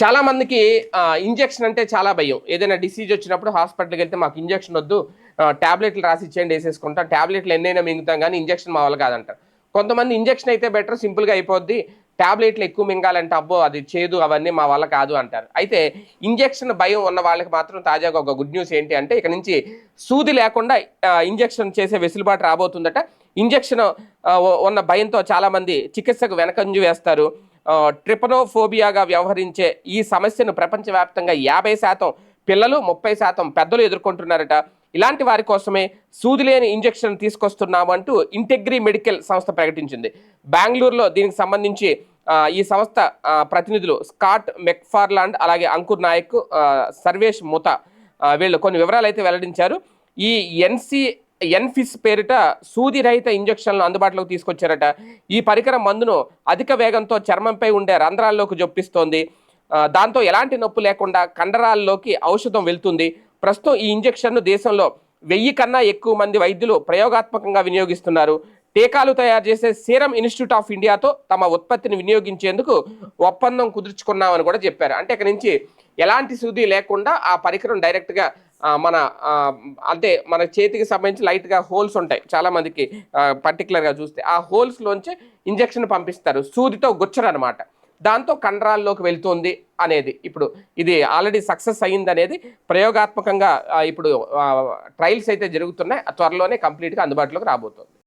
చాలామందికి ఇంజెక్షన్ అంటే చాలా భయం. ఏదైనా డిసీజ్ వచ్చినప్పుడు హాస్పిటల్కి వెళ్తే మాకు ఇంజెక్షన్ వద్దు టాబ్లెట్లు రాసి ఇచ్చేయండి వేసేసుకుంటాం. టాబ్లెట్లు ఎన్నైనా మింగుతాం కానీ ఇంజెక్షన్ మా వాళ్ళు కాదంటారు. కొంతమంది ఇంజెక్షన్ అయితే బెటర్ సింపుల్గా అయిపోద్ది. టాబ్లెట్లు ఎక్కువ మింగాలంటే అబ్బో అది చేదు అవన్నీ మా వల్ల కాదు అంటారు. అయితే ఇంజెక్షన్ భయం ఉన్న వాళ్ళకి మాత్రం తాజాగా ఒక గుడ్ న్యూస్ ఏంటి అంటే ఇక నుంచి సూది లేకుండా ఇంజెక్షన్ చేసే వెసులుబాటు రాబోతుందట. ఇంజెక్షన్ ఉన్న భయంతో చాలామంది చికిత్సకు వెనకంజు వేస్తారు. ట్రిపనోఫోబియాగా వ్యవహరించే ఈ సమస్యను ప్రపంచవ్యాప్తంగా యాభై శాతం పిల్లలు ముప్పై శాతం పెద్దలు ఎదుర్కొంటున్నారట. ఇలాంటి వారి కోసమే సూదిలేని ఇంజెక్షన్ తీసుకొస్తున్నాము అంటూ ఇంటెగ్రీ మెడికల్ సంస్థ ప్రకటించింది. బెంగళూరులో దీనికి సంబంధించి ఈ సంస్థ ప్రతినిధులు స్కాట్ మెక్ఫార్లాండ్ అలాగే అంకుర్ నాయక్ సర్వేష్ ముత వీళ్ళు కొన్ని వివరాలు అయితే వెల్లడించారు. ఈ ఎన్సీ ఎన్ఫిస్ పేరిట సూది రహిత ఇంజక్షన్లు అందుబాటులోకి తీసుకొచ్చారట. ఈ పరికరం మందును అధిక వేగంతో చర్మంపై ఉండే రంధ్రాల్లోకి జొప్పిస్తోంది. దాంతో ఎలాంటి నొప్పి లేకుండా కండరాల్లోకి ఔషధం వెళ్తుంది. ప్రస్తుతం ఈ ఇంజెక్షన్ను దేశంలో వెయ్యి కన్నా ఎక్కువ మంది వైద్యులు ప్రయోగాత్మకంగా వినియోగిస్తున్నారు. టీకాలు తయారు చేసే సీరం ఇన్స్టిట్యూట్ ఆఫ్ ఇండియాతో తమ ఉత్పత్తిని వినియోగించేందుకు ఒప్పందం కుదుర్చుకున్నామని కూడా చెప్పారు. అంటే ఇక్కడ నుంచి ఎలాంటి శుద్ధి లేకుండా ఆ పరికరం డైరెక్ట్గా మన అంటే మన చేతికి సంబంధించి లైట్గా హోల్స్ ఉంటాయి. చాలామందికి పర్టికులర్గా చూస్తే. ఆ హోల్స్లోంచి ఇంజెక్షన్ పంపిస్తారు. సూదితో గుచ్చరు అనమాట దాంతో కండరాల్లోకి వెళ్తుంది అనేది. ఇప్పుడు ఇది ఆల్రెడీ సక్సెస్ అయ్యింది అనేది ప్రయోగాత్మకంగా ఇప్పుడు ట్రయల్స్ అయితే జరుగుతున్నాయి. త్వరలోనే కంప్లీట్గా అందుబాటులోకి రాబోతుంది.